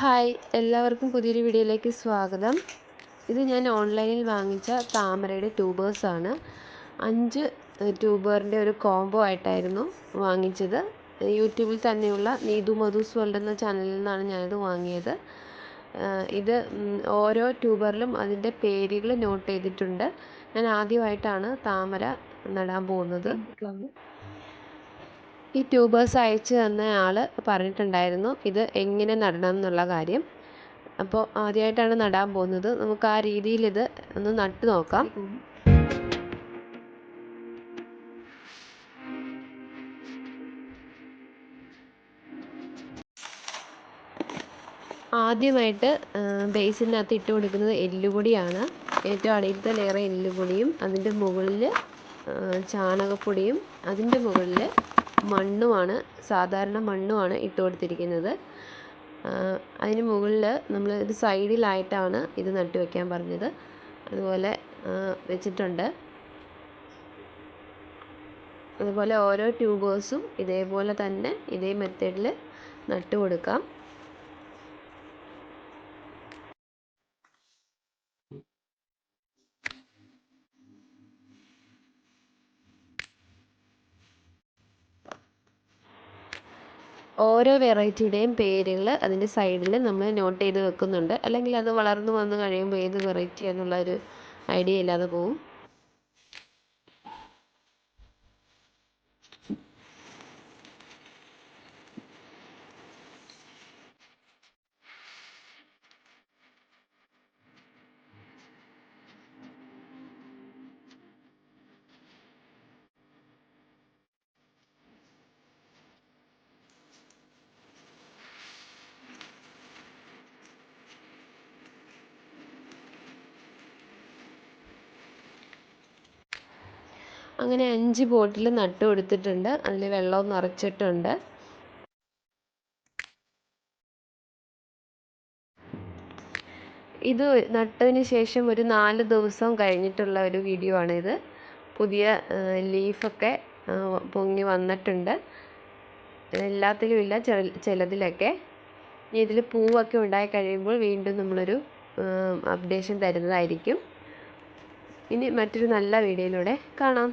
Hi എല്ലാവർക്കും പുതിയൊരു വീഡിയോയിലേക്ക് സ്വാഗതം. ഇത് ഞാൻ ഓൺലൈനിൽ വാങ്ങിച്ച താമരയുടെ ട്യൂബേഴ്സാണ് അഞ്ച് ട്യൂബറിന്റെ ഒരു കോംബോ ആയിട്ടായിരുന്നു വാങ്ങിച്ചത്. യൂട്യൂബിൽ തന്നെയുള്ള നീതു മധുസ് വേൾഡ് എന്ന ചാനലിൽ നിന്നാണ് ഞാനിത് വാങ്ങിയത്. ഇത് ഓരോ ട്യൂബറിലും അതിന്റെ പേരുകൾ നോട്ട് ചെയ്തിട്ടുണ്ട്. ഞാൻ ആദ്യമായിട്ടാണ് താമര നടാൻ പോകുന്നത്. ഈ ട്യൂബേഴ്സ് അയച്ചു തന്ന ആൾ പറഞ്ഞിട്ടുണ്ടായിരുന്നു ഇത് എങ്ങനെ നടണം എന്നുള്ള കാര്യം. അപ്പോൾ ആദ്യമായിട്ടാണ് നടാൻ പോകുന്നത്. നമുക്ക് ആ രീതിയിൽ ഇത് ഒന്ന് നട്ട് നോക്കാം. ആദ്യമായിട്ട് ബേസിനകത്ത് ഇട്ട് കൊടുക്കുന്നത് എല്ലുപൊടിയാണ്. ഏറ്റവും അടിയിലത്തെ ലെയർ എല്ലുപൊടിയും അതിന്റെ മുകളിൽ ചാണകപ്പൊടിയും അതിന്റെ മുകളിൽ മണ്ണുമാണ് സാധാരണ മണ്ണുമാണ് ഇട്ട് കൊടുത്തിരിക്കുന്നത്. അതിന് മുകളിൽ നമ്മൾ ഇത് സൈഡിലായിട്ടാണ് ഇത് നട്ട് വെക്കാൻ പറഞ്ഞത്. അതുപോലെ വെച്ചിട്ടുണ്ട്. അതുപോലെ ഓരോ ട്യൂബേഴ്സും ഇതേപോലെ തന്നെ ഇതേ മെത്തേഡിൽ നട്ട് കൊടുക്കാം. ഓരോ വെറൈറ്റിയുടെയും പേരുകൾ അതിന്റെ സൈഡിൽ നമ്മൾ നോട്ട് ചെയ്ത് വെക്കുന്നുണ്ട്. അല്ലെങ്കിൽ അത് വളർന്ന് വന്ന് കഴിയുമ്പോൾ ഏത് വെറൈറ്റി എന്നുള്ള ഒരു ഐഡിയ ഇല്ലാതെ പോവും. അങ്ങനെ അഞ്ച് ബോട്ടിൽ നട്ട് കൊടുത്തിട്ടുണ്ട്. അതിൽ വെള്ളവും നിറച്ചിട്ടുണ്ട്. ഇത് നട്ടതിന് ശേഷം ഒരു നാല് ദിവസം കഴിഞ്ഞിട്ടുള്ള ഒരു വീഡിയോ ആണിത് പുതിയ ലീഫൊക്കെ പൊങ്ങി വന്നിട്ടുണ്ട്. എല്ലാത്തിലും ഇല്ല ചിലതിലൊക്കെ. ഇതിൽ പൂവൊക്കെ ഉണ്ടായി കഴിയുമ്പോൾ വീണ്ടും നമ്മളൊരു അപ്ഡേഷൻ തരുന്നതായിരിക്കും. ഇനി മറ്റൊരു നല്ല വീഡിയോയിലൂടെ കാണാം.